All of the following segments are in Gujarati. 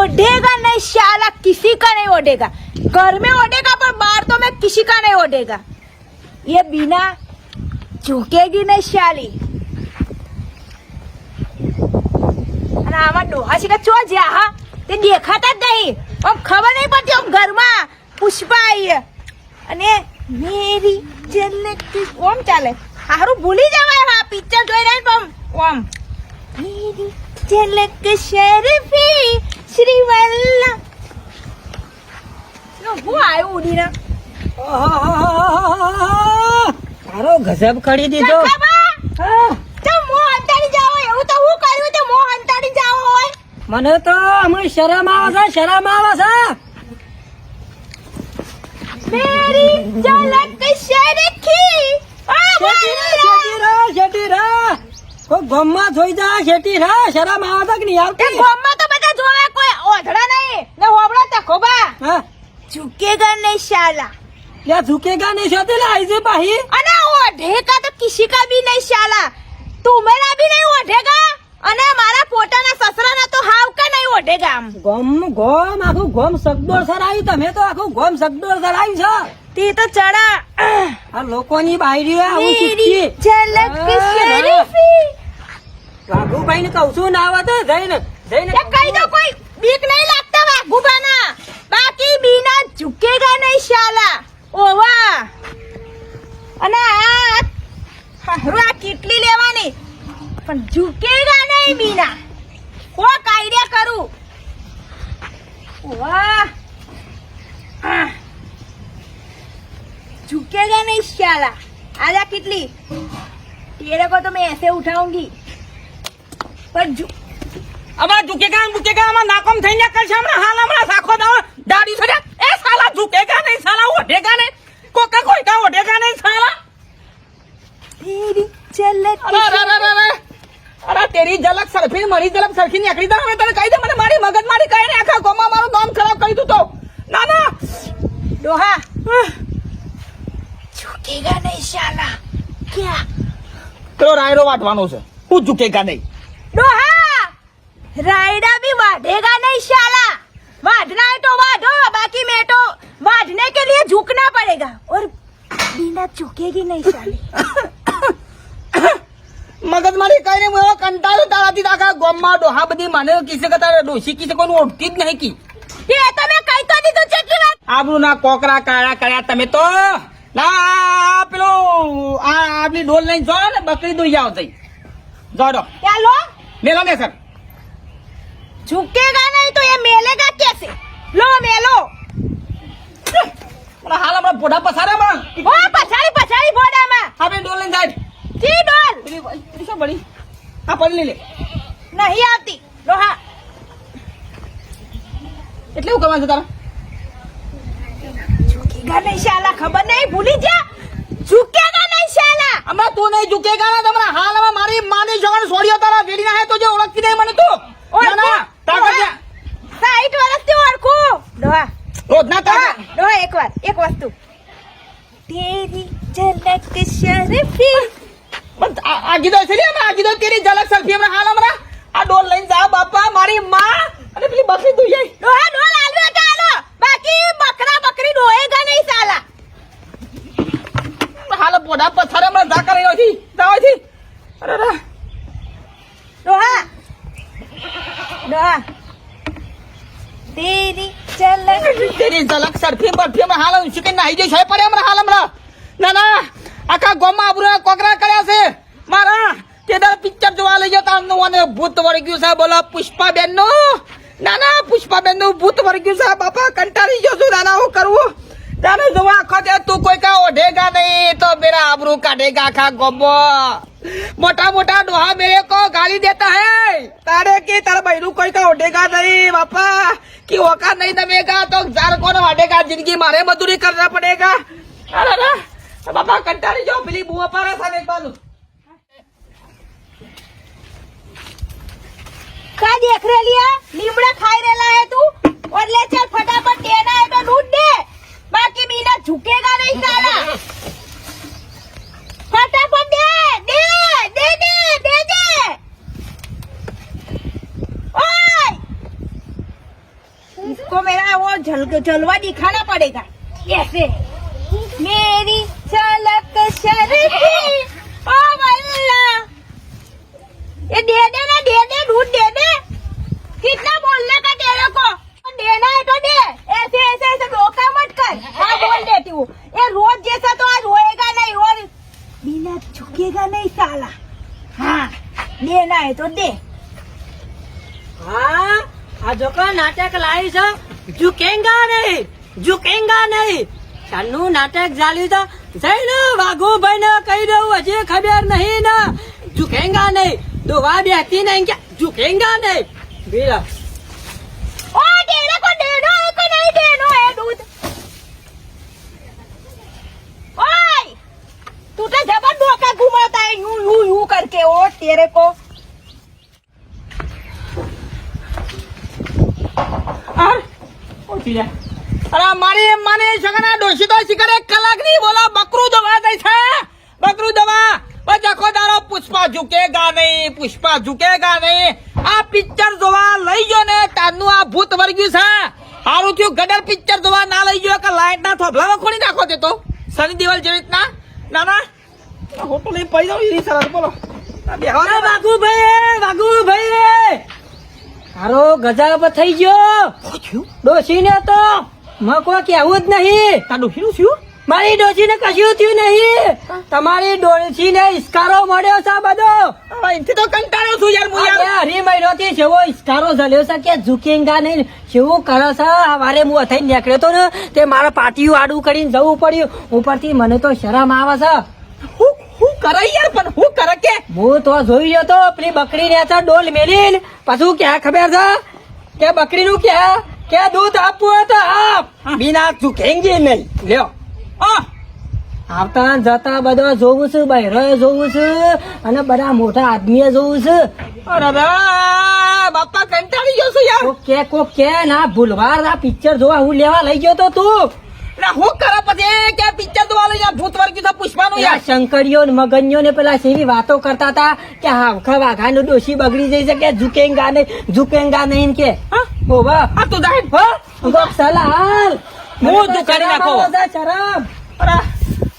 ओढ़ेगा नहीं शाला किसी का नहीं ओढ़ेगा घर में ओढ़ेगा पर बाहर तो मैं किसी का नहीं ओढ़ेगा ये बिना झुकेगी नहीं शाली અને આમાં ડોહા છે કે ચો જ્યાં હા તે દેખાતા જ નહીં આમ ખબર નહીં પડતી આમ ઘરમાં પુષ્પા આવી અને મેરી જલક ઓમ ચાલે હારું ભૂલી જવાય હા પિક્ચર જોઈ રહી પણ ઓમ મેરી ઝલક શરફી શ્રીવલ્લા નો હું આવ્યું ઉડીને? તારો ગજબ કરી દીધો. ચકાબા, હા, તો મોં હંતાડી જાઓ એવું તો હું કર્યું તો મોં હંતાડી જાઓ હોય? મને તો અમે શરમ આવે છે શરમ આવે છે. મેરી ઝલક શરફી આ શેઠી રે. શેઠી રે, શેઠી રે. કોઈ ગમમાં જોઈ જા શેઠી રે. શરમ આવે છે કે નહીં આવતી ગોમમાં તો ઓધડા નહીં. ને હોબળો તકો બા ઝુકેગા નહીં શાલા. યા ઝુકેગા નહીં શાતે લા આઈજે બાહી અને ઓઢે કા તો કિસી કા ભી નહીં શાલા. તુમેરા બી નહીં ઓઢેગા? અને મારા પોતાના સસરાના તો હાવ કા નહીં ઓઢેગા આમ? ગોમ ગોમ આખું ગોમ સગડોળ સરાયું. તમે તો આખું ગોમ સગડોળ સરાયું છો. તે તો ચડા. આ લોકોની બાયરીઓ આવું શીખી. ઝલક શરીફી રાઘુભાઈ ને કહું છું ના વાત જઈને જઈને કહી દો કોઈ. બીક નહીં લાગતા વાઘુબાના બાકી બીના ઝુકેગા નહીં શાલા ઓવા અને આ હારું આ કેટલી લેવાની પણ ઝુકેગા નહીં બીના કોક આઈડિયા કરું વાહ આહ. झुकेगा नहीं शाला आजा कितली तेरे को तो मैं ऐसे उठाऊंगी पर झु અમાર ઝુકેગા મુકેગા અમાર નાકોમ થઈને કરશે. હમણાં હાલ હમણાં સાખો દાવ દાડી છોડે એ સાલા ઝુકેગા નહીં સાલા ઓઢેગા નહીં. કોકા કોઈ કા ઓઢેગા નહીં સાલા? તેરી ઝલક અરે અરે અરે અરે તેરી ઝલક સરફી મારી ઝલક સરખી નીકળી દા હવે તને કહી દે મને મારી મગજ મારી કહી ને આખા ગોમાં મારું નામ ખરાબ કરી દીધું તો. ના ના. ડોહા. ઝુકેગા નહીં સાલા. ક્યાં? તો રાયરો વાટવાનો છે. હું ઝુકેગા નહીં. ડોહા. रायडा भी बांधेगा नहीं शाला बांधना है तो बांधो बाकी मैं तो बांधने के लिए झुकना पड़ेगा और बिना झुकेगी नहीं शाली મગજ મારી કઈ નહીં હું કંટાળો તારાથી તો આખા ગોમમાં ડોહા બધી મને કિસે કતા ડોશી કિસે કોઈનું ઓળખતી જ નહીં કી ये तो मैं कही तो दी तुझे की बात આબરૂ ના કોકરા કાળા કર્યા તમે તો ના આ પેલું આ આપણી ડોલ લઈને જો ને બકરી દોઈ જાવ તઈ જોડો क्या लो મેલો ને સર झुकेगा नहीं तो ये मेलेगा कैसे लो मेलो પણ હાલ હમણાં પોઢા પસારે હમણાં ओ पछाड़ी पछाड़ी बोड़ा में આપણે ડોલ લઈને જાય ती डोल પેલી પેલી શું પડી હા પડી લઈ લે नहीं आती लोहा એટલે એવું કરવાનું છે તારે झुकेगा नहीं शाला खबर नहीं भूली जा झुकेगा नहीं शाला હમણાં તું નહીં ઝુકેગા ને હમણાં હાલ હવે મારી માની જવાનું છોડ્યો તારા વેડી ના હે તો જે ઓળખતી નહીં મને તું ના ના તાકાત છે. સાઈઠ વર્ષથી ઓળખું. ડોહા રોજ ના ડોહા ડોહા એક વાર એક વસ્તુ. તેરી ઝલક શરફી. આ- આ છે ને આ કીધો તેરી ઝલક સરખી હમણાં હાલ હમણાં આ ડોલ લઈને જા બાપા મારી માં અને પેલી બકરી તું ડોહા ડોલ આલ્યો કે બાકી બકરા બકરી ડોહેગા નહીં સાલા. હાલ પોઢા પથારે હમણાં જા કરી અરે. ડોહા દોહા દીદી ચલે તેરી ઝલક ગોમાં આબરૂ કોકરા કર્યા છે. મારા તેદાર પિક્ચર જોવા લઈ જતા અને ભૂત વર્ગ્યું છે. બોલો પુષ્પાબેનનું, ના ના પુષ્પાબેન ભૂત વર્ગ્યું છે. બાપા કંટાળી ગયો નાના હું કરવું તારે જોવા આખો તે તું કોઈ કા ઓઢેગા નહીં. તો મેરા આબરૂ કાઢેગા આખા ગોબો મોટા મોટા ડોહા મેરે કો. તારે કે તારા બહેનું કોઈ કા ઓઢેગા નહીં, બાપા. કે ઓકા નહીં દમેગા તો ઝાર કોનો વાઢેગા જિંદગી મારે મજૂરી કરવા પડેગા. અરે રે બાપા, કંટાળી જાઓ. પેલી બુઆ પારા સામે બાજુ. કા દેખ રે લિયા લીમડા ખાઈ રેલા હે તું? ઓર લે ચાલ ફટાફટ ટેના હે તો લૂટ દે. બાકી મીના ઝુકેગા નહીં તારા ફટાફટ દે દે દે દે દે દે. दे दे ओए जल जलवा दिखाना पड़ेगा ऐसे मेरी झलक शर्फी ओ वल्ला ये दे दे ना दे दे दूध दे दे कितना बोलने का तेरे को देना है तो दे ऐसे ऐसे ऐसे धोखा मत कर हाँ बोल देती हूँ ये रोज जैसा तो आज होएगा नहीं और बिना झुकेगा नहीं साला हाँ देना है तो दे હા આ છોકરો નાટક લાવી છે? ઝુકેંગા નહીં ઝુકેંગા નહીં. ચાલનું નાટક ચાલ્યું તો જઈ ને વાઘુભાઈ ને કહી દઉં, હજી ખબર નહીં ને. ઝુકેંગા નહીં, દોવા બેસતી નહીં કે ઝુકેંગા નહીં. બીરા ઓ, દેડો કો, દેડો નહીં દેનો એ દૂધ. ઓય, તું તો જબર ડોકા ઘુમાતા યુ યુ યુ કરકે, ઓ, તેરે કો. પહોંચી જા. અરે મારી માની સગના ડોસી તો શિખરે કલાકની બોલો, બકરું દવા દે છે. બકરું દવા. જખો દારો પુષ્પા ઝુકેગા નહીં, પુષ્પા ઝુકેગા નહીં. આ પિક્ચર જોવા લઈ ગયો ને તારનું આ ભૂત વર્ગ્યું છે. સારું થયું, ગડર પિક્ચર જોવા ના લઈ ગયો કે લાઈટ ના થોભલામાં ખોલી નાખો તે તો. સની દેવલ જેવી રીતના. ના ના. હોટલ પૈસા બોલો. વાઘુ ભાઈ વાઘુ ભાઈ હારો ગજાબ થઈ ગયો. ડોશી ને તો મકો કેવું જ નહીં. તાર ડોશીનું શું? મારી ડોશી ને કશું થયું નહીં. તમારી ડોશી ને ઇસ્કારો મળ્યો છે બધો. હવે તો કંટાળો છું યાર હરી મહિનો થી જેવો ઇસ્કારો ઝલ્યો છે કે ઝુકેંગા નહીં. જેવું કરે છે વારે હું અથઈ નીકળ્યો તો ને તે મારા પાટિયું આડું કરીને જવું પડ્યું. ઉપરથી મને તો શરમ આવે છે. કરે યાર પણ હું કરે કે? હું તો જોઈ ગયો તો પેલી બકરી ને તો ડોલ મેલી પાછું ક્યાં ખબર છે? કે બકરી નું ક્યાં? કે દૂધ આપવું હોય તો આપ. બિના ઝુકેંગી નહીં લ્યો. આવતા જતા બધા જોવું છું બહેરો જોવું છું અને બધા મોટા આદમીએ જોવું છે. અરે બાપા કંટાળી ગયો છું યાર. કોક કે કોક કે ના ભૂલવાર આ પિક્ચર જોવા હું લેવા લઈ ગયો તો તું. હું કરે પછી કે પિક્ચર વાળું ભૂત વર્ગ્યું તો મગન્યો ને પેલા વાતો કરતા હતા કે હાવખા વાઘા નું બગડી જઈ કે.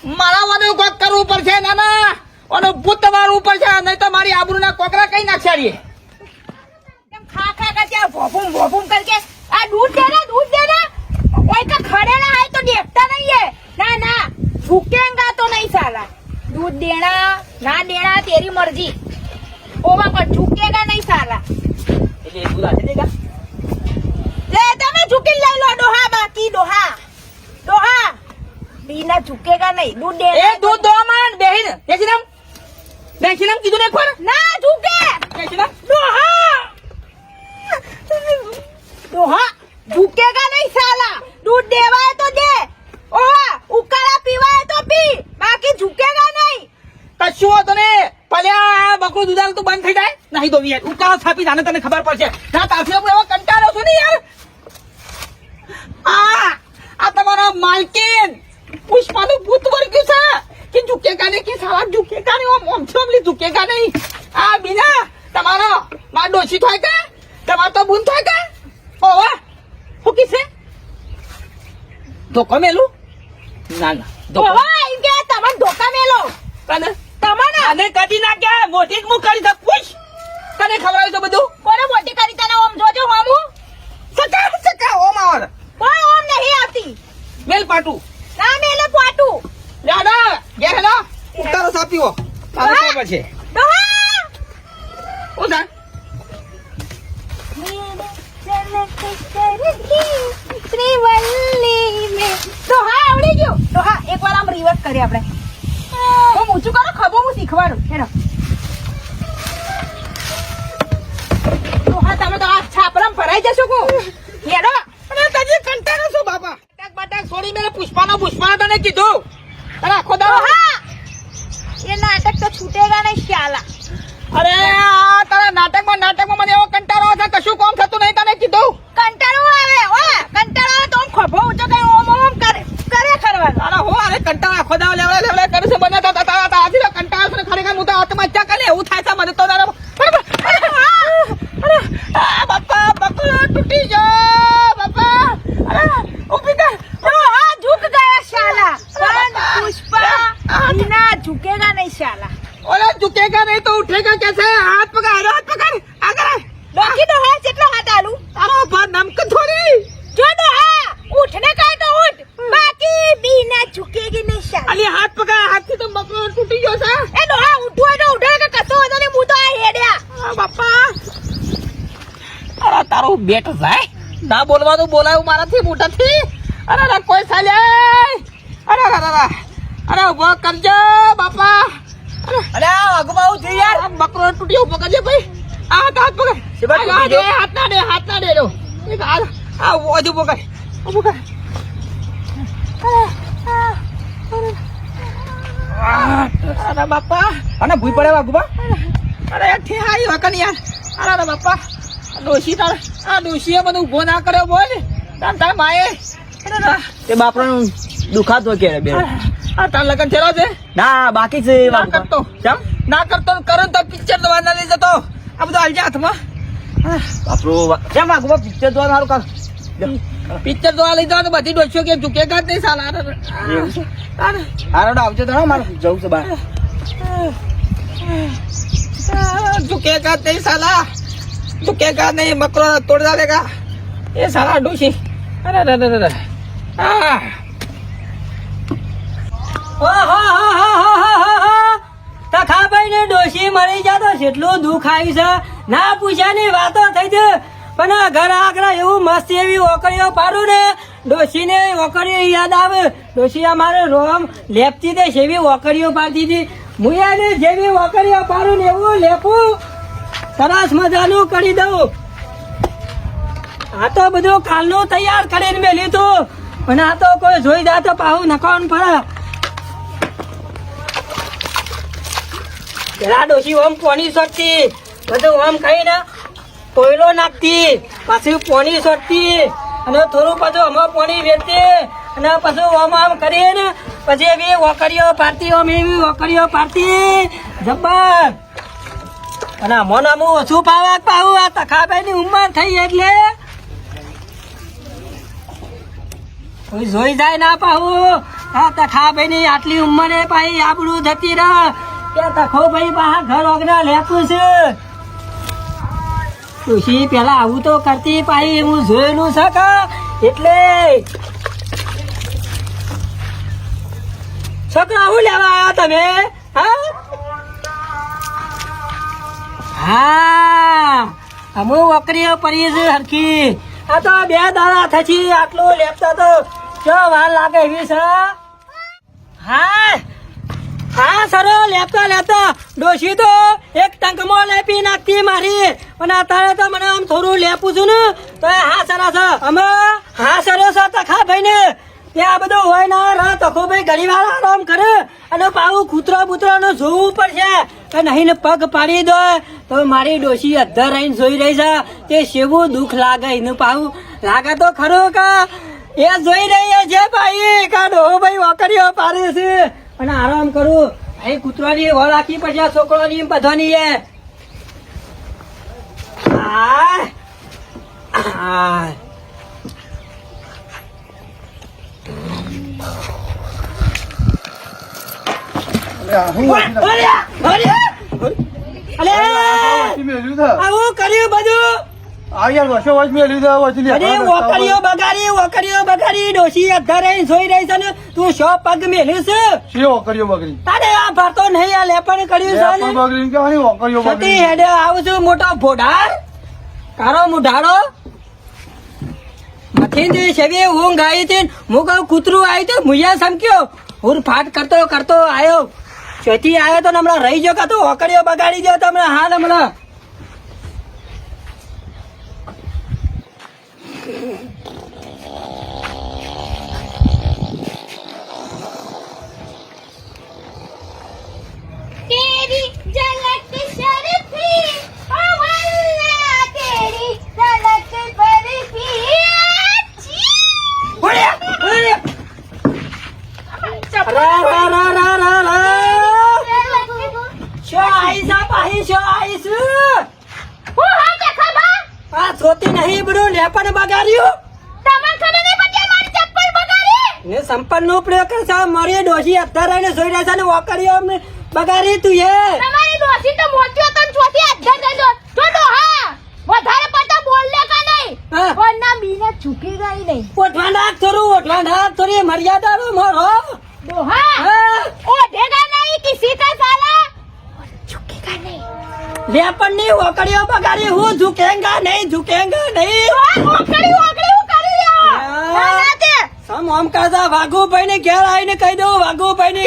મારા વાનો કોક કરવું પડશે નાના. અને ભૂત તમારું ઉપર છે નહીં તો મારી આબરૂ ના કોકરા કઈ નાખશે? ખા ખા કરજે ભોફુમ ભોફુમ આ દૂધ દે ને દૂધ દે ને. ઓય કે ખડેલા આય તો દેખતા નહીં ના ના ઝુકેંગા તો નહીં સાલા. દૂધ દેણા ના દેણા તેરી મરજી. ઓમાં પણ ઝુકેગા નહીં સાલા. એટલે તમે ઝુકી લઈ લો ડોહા બાકી ડોહા. ડોહા બીના ઝુકેગા નહીં. દૂધ દે એ દૂધ દો માન બેહીન. દેખીનમ દેખીનમ કીધું ને ખોર ના ઝુકે. દેખીનમ ડોહા. ડોહા. ભૂકેગા નહીં સાલા. દૂધ દેવાય તો દે. ઓવા, ઉકાળા પીવાય તો પી. બાકી ઝૂકેગા નહીં. કશું હોતો ને પલ્યા બકરો દૂધાલ તો બંધ થઈ જાય. નહીં દોવી યાર ઉકાળા છાપી જાને તને ખબર પડશે. ના તાફી હું એવો કંટાળો છો ને યાર. આ આ તમારા માલકીન. પુષ્પાનું ભૂત વર્ગ્યું છે. કે ઝુકેગા નહીં, કે સાલા ઝુકેગા નહીં? ઓમ ઓમ છોમલી ઝુકેગા નહીં. આ બીના, તમારો માં ડોસી થાય કે? તમાર તો ભૂન થાય કે? ઓવા હું કીસે ધોકો મેલું ના ના ધોકો. ઓવા ઇનકે તમન ધોકા મેલો. કને તમને? આને કદી ના કે મોટી મું કરી દઉં. પૂછ. તને ખવડાવ્યું તો બધું? કોને મોટી કરી તને ઓમ જોજો મામુ સકા સકા ઓમ આવર કોઈ ઓમ નહીં આવતી. મેલ પાટું. ના મેલે પાટું. દાદા ઘેર હેલો. ઉતારો સાપીઓ. તારે હા. ખબર છે ડોહા ઉતાર શ્રીવલ્લી મેં ડોહા આવડી ગયું ડોહા એકવાર આમ રિવર્સ કરીએ આપણે. હું ઊંચું કરો ખબો હું શીખવાડું. હેરો તો હા તમે તો આ છાપરામાં ભરાઈ જશો કો હેરો અને તજી કંટાળો છો બાપા. બટાક બટાક છોડી મેં પુષ્પાનો પુષ્પાનો તને કીધું રાખો દો હા એ નાટક તો છૂટેગા નહીં શ્યાલા. અરે આ તારા નાટકમાં નાટકમાં મને એવો કંટાળો આવે કશું કોમ થતું નહીં તને કીધું. કંટાળો આવે ઓય કંટાળો તો ખભો ઊંચો કઈ ઓમ અરે હો અરે કંટાળા ખોદા લેવડે લેવડે કરે છે મને તાતા તાતા તાતી કંટાળા મને ખરેખર હું તો આત્મહત્યા કરે એવું થાય છે મને તો ઉઠને કાઈ કાય ના ઝુકેગી નહીં શાલા. અલી હાથ પકડ હાથથી તો બકરો તૂટી ગયો છે. એ નો આ ઉઠો તો ઉઠો કે કસો હતો ને હું તો આ હેડ્યા. આ બાપા. અરે તારો બેટ જાય. ના બોલવાનું બોલાયું મારાથી મોટાથી. અરે અરે કોઈ સાલે. અરે અરે અરે અરે ઊભો કરજો બાપા. અરે અરે બાઉ થઈ યાર. બકરો તૂટ્યો ઊભો કરજે ભાઈ. આ હાથ હાથ પકડ? હાથ ના દે હાથ ના દે રો આ હાથ. આ ઊભો કર ઊભો કર. અરે બાપા. અને ભૂઈ પડે વાઘુબા અરે ઠે હારી વકન યાર. અરે અરે બાપા. ડોશી તાર આ ડોશીએ બધું ઊભો ના કર્યો બોલ. તાર તાર માએ. તે બાપરાનું દુખાતો કે બે? આ તાર લગન ચલો છે? ના બાકી છે ના કરતો. કેમ? ના કરતો કરો તો પિક્ચર જોવા ના લઈ જતો. આ બધું હાલજે હાથમાં. બાપરો કેમ વાઘુબા પિક્ચર જોવાનું સારું કર પિક્ચર જોવા લઈ જવા તો બધી ડોસીઓ કેમ ચૂકે કાઢ નહીં સાલા? આરોડો આવજો તો મારે જવું છે બહાર. ચૂકે કાઢ નહીં સાલા. ચૂકે કાઢ નહીં મકરો તોડતા લેગા એ સાલા ડોસી અરે અરે અરે અરે. હા હા હા હા હા તખાભાઈ ને ડોસી મરી જતો કેટલું દુઃખ આવી છે. ના પૂછ્યા ની વાતો થઈ હતી પણ ઘર આગળ એવું મસ્ત એવી ઓકળીઓ પાડું ને ડોશી ને ઓકળીઓ યાદ આવે. ડોશી અમારે રોમ લેપતી દે જેવી ઓકળીઓ પાડતી હતી. મુયાને જેવી ઓકળીઓ પાડું ને એવું લેપું. સરસ મજાનું કરી દઉં. આ તો બધું કાલનું તૈયાર કરીને મેં લીધું. અને આ તો કોઈ જોઈ જાય તો પાહું નખાવાનું પડે. પેલા ડોશી ઓમ કોની શકતી? બધું ઓમ ખાઈને કોયલો નાખતી, પાછું પોણી સોટતી, અને થોડું પાછું અમે પોણી વેચતી અને પાછું ઓમ આમ કરીને પછી એવી વોકરીઓ પાડતી ઓમ એવી વોકરીઓ પાડતી. જબ્બર. અને મન અમુ ઓછું પાવા પાવું, આ તખાભાઈ ની ઉંમર થઈ એટલે. કોઈ જોઈ જાય ના પાવું આ તખાભાઈ ની આટલી ઉંમરે પાઈ આબડું જતી રહ. કે તખો ભાઈ બહાર ઘર ઓગના લેતું છે. તુસી પેલા આવું તો કરતી પાઈ, હું જોયેલું છે કા એટલે છોકરા, હું લેવા આવ્યા તમે? હા? હા. અમુ વકરીઓ પડી છે હરખી. આ તો બે દાડા થશી આટલું લેપતા તો જો વાર લાગે એવી છે? હા. હા, સરો, લેપતા લેપતા. ડોશી તો એક ટંકમાં લેપી નાખતી મારી. પણ અત્યારે તો મને આમ થોડું લેપું છું ને, તો હા, સરા છે. અમે હા, સરો છે, તખા ભાઈ ને ત્યાં બધું હોય ના રા તખો ભાઈ ઘણી વાર આરામ કરે અને પાવું કૂતરો બૂતરો નું જોવું પડશે. કે નહીં ને પગ પાડી દો. તો મારી ડોશી અધર રહીને જોઈ રહી છે. તે શેવું દુઃખ લાગે એનું પાવું લાગે તો ખરું કે એ જોઈ રહી છે ભાઈ કા ડો ભાઈ વકરીઓ પાડે છે. અને આરામ કરું. અહીં કૂતરાની વળ આખી પછી છોકરાની બધાની એ. કર્યું આય. અરે બગાડી બગાડી ડોશી અધર જોઈ રહી છે ને તું શો પગ છે તારે આ ભરતો નહીં આ લેપણ કર્યું છે ને? સતી હેડે આવું છું મોટો ભોડાર. કારો મુઢાડો મથીન સેવી ઊંઘ આવી હતી હું કહું કૂતરું આવ્યું તો મુયા સમક્યો. હું ફાટ કરતો કરતો આવ્યો ચોથી આવ્યો તો હમણાં રહી ગયો કાં તો? ઓકડીઓ બગાડી ગયો તો હમણાં હાલ હમણાં. જોતી નહીં બધું લેપણ બગાડ્યું તમને ખબર નહીં પડતી મારી ચપ્પલ બગાડી ને સંપન્ન નો પ્રયોગ કરશે મારી ડોશી અત્યારે જોઈ રહ્યા છે ને વોકરીઓ બગારી તું એ. તમારી ડોસી તો મોચ્યો તન ચોથી અધર દે તો તો હા વધારે પડતા બોલને કા નહીં? પણ ના મીને ચૂકી ગઈ નહીં. ઓઠવા નાખ થોરું ઓઠવા નાખ થોરી મર્યાદા રો મારો. દોહા ઓ દેગા નહીં કિસી કા સાલા? ચૂકી ગઈ નહીં. લે પણ ની ઓકડીઓ બગાડી હું ઝુકેંગા નહીં ઝુકેંગા નહીં. ઓકડી ઓકડી કરી લ્યો. ના ના તે. સમ ઓમ કાજા વાઘુ ભાઈ ને ઘેર આવીને કહી દઉં વાઘુ ભાઈ ને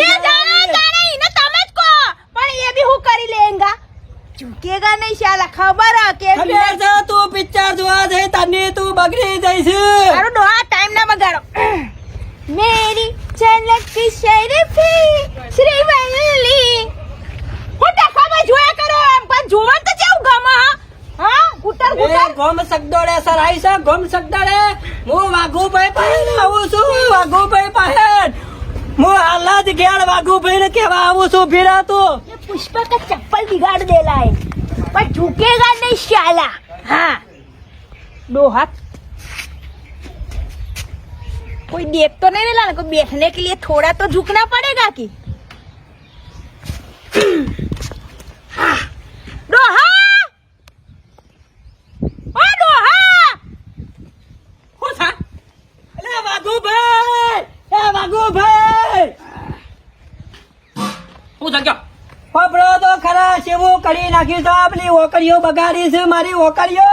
કેગા નહીં શાલા? ખબર આ કે ખબર તું પિક્ચર જોવા જઈ તને તું બગડી જઈશ મારો ડોહા ટાઈમ ના બગાડો. મેરી ઝલક શરફી શ્રીવલ્લી ખોટા ખબર જોયા કરો એમ પણ જોવા તો જેવું ગમે હા? ગુટર ગુટર ગમ સગડોડે સર આઈ છે ગમ સગડોડે હું વાઘુ ભાઈ પાસે આવું છું વાઘુ ભાઈ પાસે. હું હાલ જ ઘેર વાઘુ ભાઈ ને કેવા આવું છું ભીડા તું. પુષ્પક ચપ્પલ બિગાડ દેલા झुकेगा नहीं शाला हाँ दो हाथ कोई देख तो नहीं रहा ना कोई बैठने के लिए थोड़ा तो झुकना पड़ेगा कि નાખ્યું છે આપણી ઓકડીઓ બગાડી છે મારી ઓકડીઓ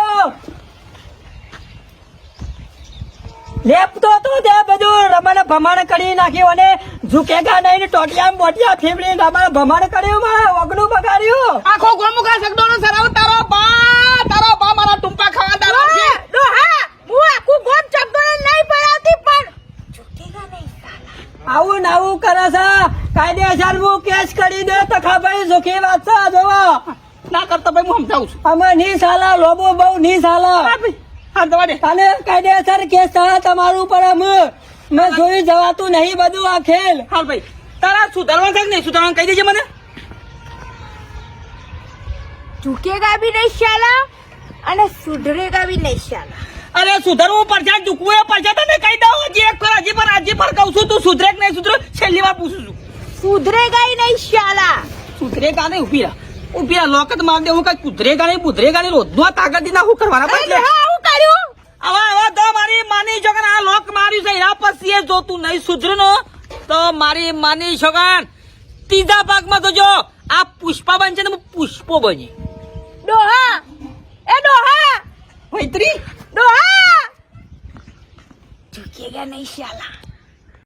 લેપતો તો તે બધું રમણ ભમણ કરી નાખ્યું અને ઝુકેગા નહીં ટોટિયા બોટિયા ફેમડી રમણ ભમણ કર્યું મારા ઓગણું બગાડ્યું. આખો ગોમુખા સગડો નો સરાવ તારો બા તારો બા મારા ટુંપા ખાવા તારો છે. હા હું આખું ગોમ ચગડો નહીં પડાવતી પણ ઝુકેગા નહીં આવું નાવું કરે છે. કાયદેસર હું કેસ કરી દે તો ખબર સુખી વાત છે જાઉં છું. અમે ની સાલા લોબો બહુ ની સાલા તને કાયદેસર કેસ થયા તમારું ઉપર અમે. મેં જોયું જવાતું નહીં બધું આ ખેલ. હાલ ભાઈ. તારા સુધારવા થાય નહીં સુધારવાનું કહી દેજે મને? ઝુકેગા ભી નહીં શાલા અને સુધરેગા ભી નહીં શાલા. અરે સુધરવું પડશે ઝુકવું એ પડશે. તને કહી દઉં જે એક હજી પર હજી પર કહું છું તું સુધરે કે નહીં સુધરે છેલ્લી વાર પૂછું છું. સુધરેગા નહીં શાલા. સુધરેગા નહીં ઊભી રહ્યા ઊભી લોકત માર દે હું કઈ કુદરે ગાડી બુધરે ગાડી રોજનો તાકાત દીના હું કરવાના પડે હું કર્યું. હવે હવે તો મારી માની છોકરા આ લોક માર્યું છે એના પછી એ જોતું નહીં સુધરનો. તો મારી માની છોકરા ત્રીજા ભાગમાં તો જો આ પુષ્પા બનશે ને પુષ્પો બની. ડોહા. એ ડોહા. વૈત્રી ડોહા. ચૂકીએ ગયા નહીં શાલા